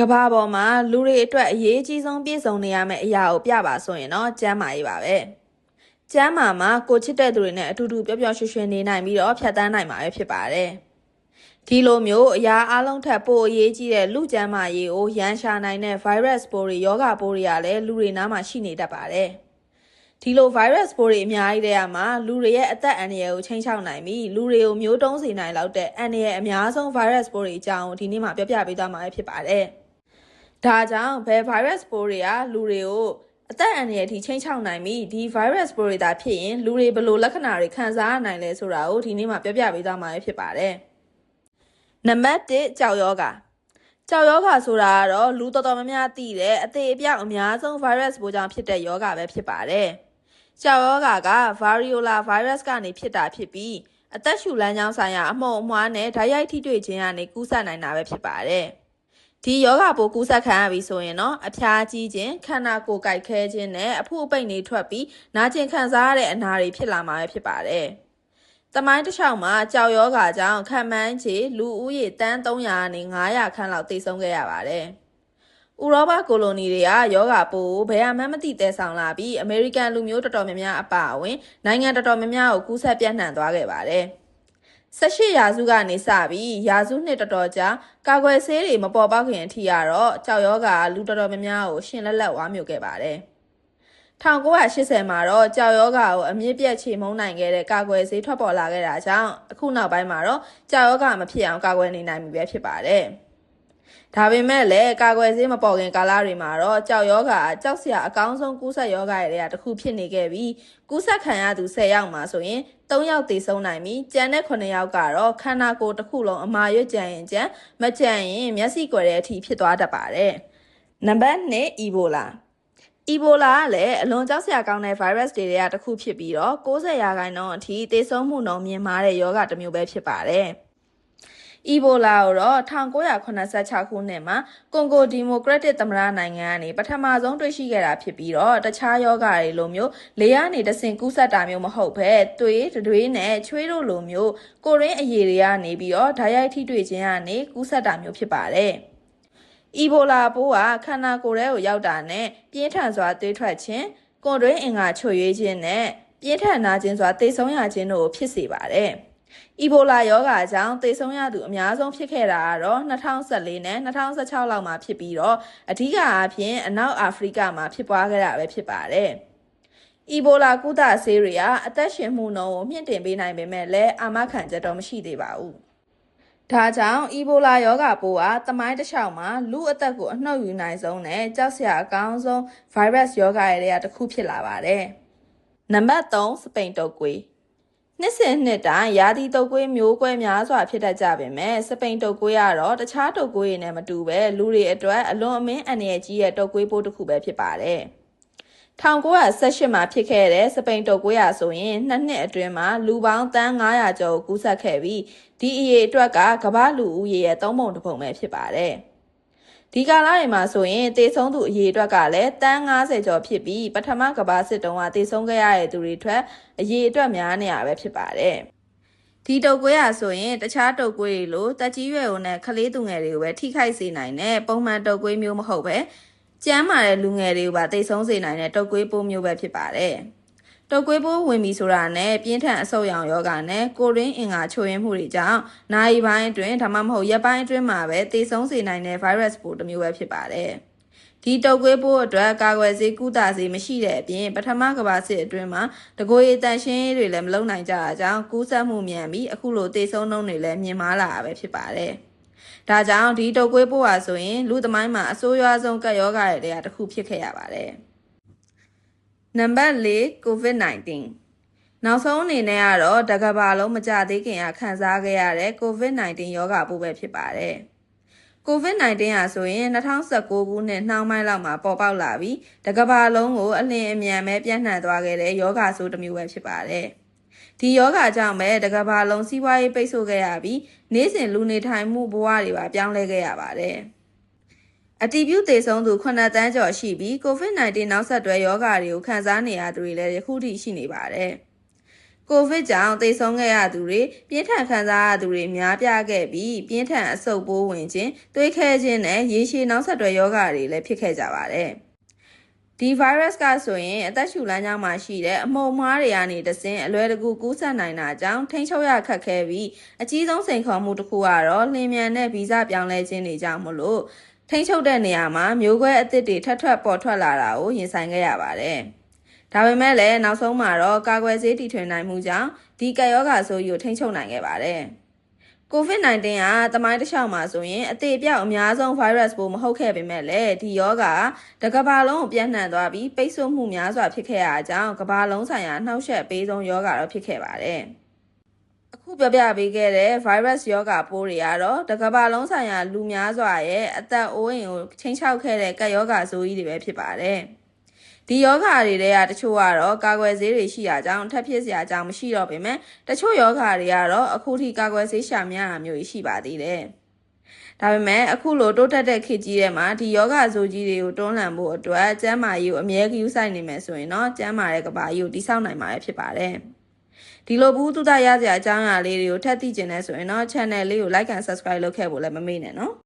ကဘာပေါ်မှာလူတွေအတွက်အရေးကြီးဆုံးပြည့်စုံနေရမယ့်အရာကိုပြပါဆိုရင်တော့ကျမ်းမာရေးပါပဲ။ကျမ်းမာမှာကိုချစ်တဲ့သူတွေနဲ့အတူတူပျော်ပျော်ရွှင်ရွှင်နေနိုင်ပြီးတော့ဖြတ်သန်းနိုင်မှာပဲဖြစ်ပါတယ်။ဒီလိုမျိုးအရာအလုံးထက်ပိုအရေးကြီးတဲ့လူကျမ်းမာရေးကိုရန်ရှာနိုင်တဲ့ virus ပိုးတွေယောဂပိုးတွေကလည်းလူတွေနားမှာရှိနေတတ်ပါတယ်။ဒီလို virus ပိုးတွေအများကြီးတဲ့မှာလူတွေရဲ့အသက်အန္တရာယ်ကိုချိန်ချောက်နိုင်ပြီးလူတွေကိုမျိုးတုံးစေနိုင်လောက်တဲ့အန္တရာယ်အများဆုံး virus ပိုးတွေအကြောင်းဒီနေ့မှပြောပြပေးသွားမှာဖြစ်ပါတယ်။ ဒါကြောင့်ဘယ် virus ပိုးတွေကလူတွေကိုအသက်အန္တရာယ်ထိချိန်ချောက်နိုင်ပြီးဒီ virus ပိုးတွေသာဖြစ်ရင်လူတွေဘယ်လိုလက္ခဏာတွေခံစားနိုင်လဲဆိုတာကိုဒီနေ့မှပြောပြပေးသွားမှာဖြစ်ပါတယ်။နံပါတ်1ကြောက်ယောဂကြောက်ယောဂဆိုတာကတော့လူတော်တော်များများသိတဲ့အသေးအပြောက်အများဆုံး virus ပိုးကြောင့်ဖြစ်တဲ့ယောဂပဲဖြစ်ပါတယ်။ကြောက်ရောဂါက variola virus ကနေဖြစ်တာဖြစ်ပြီးအသက်ရှူလမ်းကြောင်းဆိုင်ရာအမှုံအမွှားနဲ့ဓာတ်ရိုက်ထိတွေ့ခြင်းကနေကူးစက်နိုင်တာပဲဖြစ်ပါတယ်။ ဒီယောဂပိုးကူးစက်ခံရပြီဆိုရင်တော့အဖျားကြီးခြင်းခန္ဓာကိုယ်ကိုက်ခဲခြင်းနဲ့အဖို့အပိတ်တွေထွက်ပြီးနာကျင်ခံစားရတဲ့အနာတွေဖြစ်လာမှာပဲဖြစ်ပါတယ်။တမိုင်းတစ်လျှောက်မှာကြောက်ယောဂါကြောင့်ခံမှန်းချေလူဦးရေတန်း300နဲ့900ခန့်လောက်တိတ်ဆုံးခဲ့ရပါတယ်။ဥရောပကိုလိုနီတွေကယောဂပိုးဘယ်မှမသိတဲဆောင်လာပြီးအမေရိကန်လူမျိုးတော်တော်များများအပါအဝင်နိုင်ငံတော်တော်များများကိုကူးစက်ပြန့်နှံ့သွားခဲ့ပါတယ်။ 18ရာစုကနေစပြီးရာစုနှစ်တော်တော်ကြာကာကွယ်ဆေးတွေမပေါ်ပေါက်ခင်အထိကတော့ကြောက်ယောဂလူတော်တော်များများကိုရှင်လက်လက်ဝါမျိုးခဲ့ပါတယ်။1980မှာတော့ကြောက်ယောဂါကိုအမြင့်ပြတ်ချေမုန်းနိုင်ခဲ့တဲ့ကာကွယ်ဆေးထွက်ပေါ်လာခဲ့တာကြောင့်အခုနောက်ပိုင်းမှာတော့ကြောက်ယောဂါမဖြစ်အောင်ကာကွယ်နေနိုင်ပြီပဲဖြစ်ပါတယ်။ ဒါပေမဲ့လည်းကာကွယ်ဆေးမပေါ်ခင်ကာလတွေမှာတော့ကြောက်ယောဂါကြောက်စရာအကောင်းဆုံးကူးစက်ယောဂါတွေကတခုဖြစ်နေခဲ့ပြီးကူးစက်ခံရသူ10ယောက်မှာဆိုရင်3ယောက်သေဆုံးနိုင်ပြီးကျန်တဲ့9ယောက်ကတော့ခန္ဓာကိုယ်တစ်ခုလုံးအမာရွတ်ကြံရင်ကြံမကြံရင်မျက်စိကွယ်တဲ့အထိဖြစ်သွားတတ်ပါတယ်။နံပါတ်2အီဘိုလာအီဘိုလာကလည်းအလွန်ကြောက်စရာကောင်းတဲ့ virus တွေကတစ်ခုဖြစ်ပြီးတော့60ရာခိုင်နှုန်းအထိသေဆုံးမှုနှုန်းမြင့်မားတဲ့ယောဂတစ်မျိုးပဲဖြစ်ပါတယ်။ အီဘိုလာကိုတော့1986ခုနှစ်မှာကွန်ဂိုဒီမိုကရက်တစ်သမ္မတနိုင်ငံကနေပထမဆုံးတွေ့ရှိခဲ့တာဖြစ်ပြီးတော့တခြားယောဂတွေလိုမျိုးလေယာဉ်နေတဆင်ကူးစက်တာမျိုးမဟုတ်ဘဲသွေးတွေးနဲ့ချွေးတို့လိုမျိုးကိုရင်းအရည်တွေကနေပြီးတော့ဓာတ်ရိုက်ထိတွေ့ခြင်းကနေကူးစက်တာမျိုးဖြစ်ပါတယ်။အီဘိုလာပိုးကခန္ဓာကိုယ်ထဲကိုရောက်တာနဲ့ပြင်းထန်စွာသွေးထွက်ခြင်း၊ကွန်တွင်းအင်္ဂါချွေရွေးခြင်းနဲ့ပြင်းထန်နာခြင်းစွာသေဆုံးရခြင်းတို့ဖြစ်စေပါတယ်။ အီဘိုလာရောဂါကြောင့်သေဆုံးရသူအများဆုံးဖြစ်ခဲ့တာကတော့2014နဲ့2016လောက်မှာဖြစ်ပြီးတော့အဓိကအားဖြင့်အနောက်အာဖရိကမှာဖြစ်ပွားခဲ့တာပဲဖြစ်ပါတယ်။အီဘိုလာကုသဆေးတွေကအသက်ရှင်မှုနှုန်းကိုမြင့်တင်ပေးနိုင်ပေမဲ့လည်းအာမခံချက်တော့မရှိသေးပါဘူး။ဒါကြောင့်အီဘိုလာရောဂါပိုးကတမိုင်းတစ်လျှောက်မှာလူအသက်ကိုအနှုတ်ယူနိုင်ဆုံးနဲ့ကြောက်စရာအကောင်းဆုံး virus ရောဂါတွေကတစ်ခုဖြစ်လာပါတယ်။နံပါတ်3စပိန်တုပ်ကွေး နှစ်စဉ်နှစ်တိုင်းရာသီတုပ်ကွေးမျိုးကွဲများစွာဖြစ်တတ်ကြပေမဲ့စပိန်တုပ်ကွေးကတော့တခြားတုပ်ကွေးတွေနဲ့မတူပဲလူတွေအတွက်အလွန်အမင်းအန္တရာယ်ကြီးတဲ့တုပ်ကွေးပိုးတစ်ခုပဲဖြစ်ပါတယ်။1918မှာဖြစ်ခဲ့တဲ့စပိန်တုပ်ကွေးရဆိုရင်နှစ်နှစ်အတွင်းမှာလူပေါင်းတန်း900ကျော်ကူးစက်ခဲ့ပြီးဒီအရေးအတွက်ကကမ္ဘာလူဦးရေရဲ့သုံးပုံတစ်ပုံပဲဖြစ်ပါတယ်။ ဒီကာလတွေမှာဆိုရင်တေဆုံးသူအရေအတွက်ကလည်းတန်း90ကျော်ဖြစ်ပြီးပထမကဘာစစ်တုံးကတေဆုံးခဲ့ရတဲ့သူတွေထွက်အရေအတွက်များနေရပဲဖြစ်ပါတယ်။ဒီတုပ်ကွေးရဆိုရင်တခြားတုပ်ကွေးတွေလိုတက်ကြီးရွယ်ဦးနဲ့ကလေးသူငယ်တွေကိုပဲထိခိုက်စေနိုင်တဲ့ပုံမှန်တုပ်ကွေးမျိုးမဟုတ်ပဲကျန်းမာတဲ့လူငယ်တွေကိုပါတိတ်ဆုံးစေနိုင်တဲ့တုပ်ကွေးပိုးမျိုးပဲဖြစ်ပါတယ်။ တုပ်ကွေးပိုးဝင်ပြီဆိုတာနဲ့ပြင်းထန်အဆုတ်ရောင်ယောဂနဲ့ကိုရင်းအင်္ဂါချို့ယွင်းမှုတွေကြောင့်နိုင်ပိုင်းအတွင်းဒါမှမဟုတ်ရက်ပိုင်းအတွင်းမှာပဲသေဆုံးစေနိုင်တဲ့ virus ပိုးတစ်မျိုးပဲဖြစ်ပါတယ်။ဒီတုပ်ကွေးပိုးအတွက်ကာကွယ်ဆေးကုသဆေးမရှိတဲ့အပြင်ပထမကဘာစစ်အတွင်းမှာတကိုယ်ရည်တန်ရှင်းတွေလည်းမလုံနိုင်ကြတာကြောင့်ကူးစက်မှုမြန်ပြီးအခုလိုသေဆုံးနှုန်းတွေလည်းမြင့်မားလာတာပဲဖြစ်ပါတယ်။ဒါကြောင့်ဒီတုပ်ကွေးပိုးဟာဆိုရင်လူသမိုင်းမှာအဆိုးရွားဆုံးကပ်ရောဂါတွေတည်းတစ်ခုဖြစ်ခဲ့ရပါတယ်။ နံပါတ်၄ COVID-19 နောက်ဆုံးအနေနဲ့ကတော့တကဘာလုံးမကြသေးခင်ကခံစားခဲ့ရတဲ့ COVID-19 ရောဂါပိုးပဲဖြစ်ပါတယ်။ COVID-19 ဟာဆိုရင်2019ခုနှစ်နှောင်းပိုင်းလောက်မှာပေါ်ပေါက်လာပြီးတကဘာလုံးကိုအလင်းအမြန်ပဲပြန့်နှံ့သွားခဲ့တဲ့ရောဂါဆိုးတစ်မျိုးပဲဖြစ်ပါတယ်။ဒီယောဂါကြောင့်ပဲတကဘာလုံးစီးပွားရေးပိတ်ဆို့ခဲ့ရပြီးနေ့စဉ်လူနေထိုင်မှုဘဝတွေပါပြောင်းလဲခဲ့ရပါတယ်။ အတီးပြုသေဆုံးသူ9တန်းကျော်ရှိပြီး COVID-19 နောက်ဆက်တွဲရောဂါတွေကိုခံစားနေရသူတွေလည်းယခုထိရှိနေပါတယ်။ကိုဗစ်ကြောင့်သေဆုံးခဲ့ရသူတွေပြင်းထန်ခံစားရသူတွေများပြားခဲ့ပြီးပြင်းထန်အဆုတ်ပိုးဝင်ခြင်းသွေးခဲခြင်းနဲ့ရေရှည်နောက်ဆက်တွဲရောဂါတွေလည်းဖြစ်ခဲ့ကြပါတယ်။ဒီ virus ကဆိုရင်အသက်ရှူလမ်းကြောင်းမှာရှိတဲ့အမှုံမွားတွေကနေတဆင့်အလွယ်တကူကူးစက်နိုင်တာကြောင့်ထိန်းချုပ်ရခက်ခဲပြီးအကြီးဆုံးစိန်ခေါ်မှုတစ်ခုကတော့လျင်မြန်တဲ့ဗီဇပြောင်းလဲခြင်းတွေကြောင့်မလို့ ထိန်းချုပ်တဲ့နေရာမှာမျိုးကွဲအသစ်တွေထပ်ထပ်ပေါ်ထွက်လာတာကိုရင်ဆိုင်ခဲ့ရပါတယ်။ဒါပေမဲ့လည်းနောက်ဆုံးမှာတော့ကာကွယ်ဆေးတီထွင်နိုင်မှုကြောင့်ဒီကပ်ရောဂါဆိုးကြီးကိုထိန်းချုပ်နိုင်ခဲ့ပါတယ်။ COVID-19 ကတမိုင်းတစ်လျှောက်မှာဆိုရင်အသေးအပြောက်အများဆုံး virus ပိုးမဟုတ်ခဲ့ပေမဲ့လည်းဒီယောဂတကဘာလုံးကိုပြန့်နှံ့သွားပြီးပိတ်ဆို့မှုများစွာဖြစ်ခဲ့ရအကြောင်းကဘာလုံးဆိုင်ရာနှောက်ယှက်ပေးဆုံးယောဂတော့ဖြစ်ခဲ့ပါတယ်။ အခုပြောပြပေးခဲ့တဲ့ virus ယောဂပိုးတွေကတော့တကဘာလုံးဆိုင်ရာလူများစွာရဲ့အသက်အိုးအိမ်ကိုချိန်ချောက်ခဲ့တဲ့ကပ်ယောဂဆိုးကြီးတွေပဲဖြစ်ပါတယ်။ဒီယောဂါတွေတဲ့ကတချို့ကတော့ကာကွယ်ဆေးတွေရှိတာကြောင့်ထပ်ဖြစ်စရာအကြောင်းမရှိတော့ပေမဲ့တချို့ယောဂါတွေကတော့အခုထိကာကွယ်ဆေးရှာမရတာမျိုးရှိပါသေးတယ်။ဒါပေမဲ့အခုလိုတိုးတက်တဲ့ခေတ်ကြီးထဲမှာဒီယောဂဇိုကြီးတွေကိုတွန်းလှန်ဖို့အတွက်ကျန်းမာရေးကိုအမြဲကယူဆိုင်နေမယ်ဆိုရင်တော့ကျန်းမာတဲ့ကဘာကြီးကိုတိစောက်နိုင်မှာဖြစ်ပါတယ်။ ဒီလိုဘူးတူတာရစရာအကြောင်းအရာလေးတွေကိုထပ်သိကျင်နေဆိုရင်တော့ channel လေးကို like and subscribe လုပ်ခဲ့ဖို့လည်းမမေ့နဲ့နော်။